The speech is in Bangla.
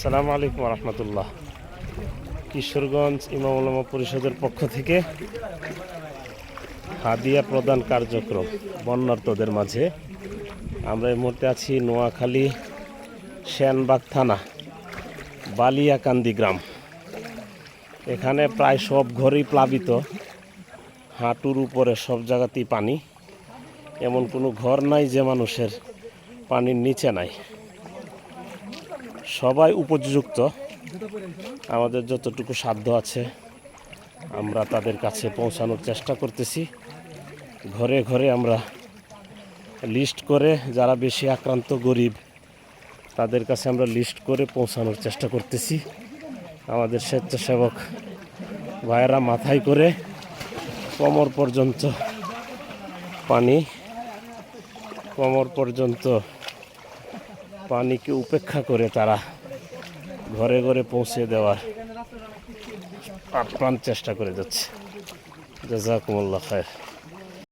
সালাম আলাইকুম রহমতুল্লাহ কিশোরগঞ্জ ইমাম উলামা পরিষদের পক্ষ থেকে হাদিয়া প্রদান কার্যক্রম বন্যার্তদের মাঝে আমরা এই মুহূর্তে আছি নোয়াখালী শ্যানবাগ থানা, বালিয়াকান্দি গ্রাম। এখানে প্রায় সব ঘরই প্লাবিত, হাঁটুর উপরে সব জায়গাতেই পানি, এমন কোনো ঘর নাই যে মানুষের পানির নিচে নাই। সবাই উপযুক্ত। আমাদের যতটুকু সাধ্য আছে, আমরা তাদের কাছে পৌঁছানোর চেষ্টা করতেছি। ঘরে ঘরে আমরা লিস্ট করে, যারা বেশি আক্রান্ত, গরিব, তাদের কাছে আমরা লিস্ট করে পৌঁছানোর চেষ্টা করতেছি। আমাদের স্বেচ্ছাসেবক ভাইয়েরা মাথায় করে কোমর পর্যন্ত পানি, কোমর পর্যন্ত পানিকে উপেক্ষা করে তারা ঘরে ঘরে পৌঁছে দেওয়ার আপ্রাণ চেষ্টা করে যাচ্ছে। জাজাকুমুল্লাহ খায়ের।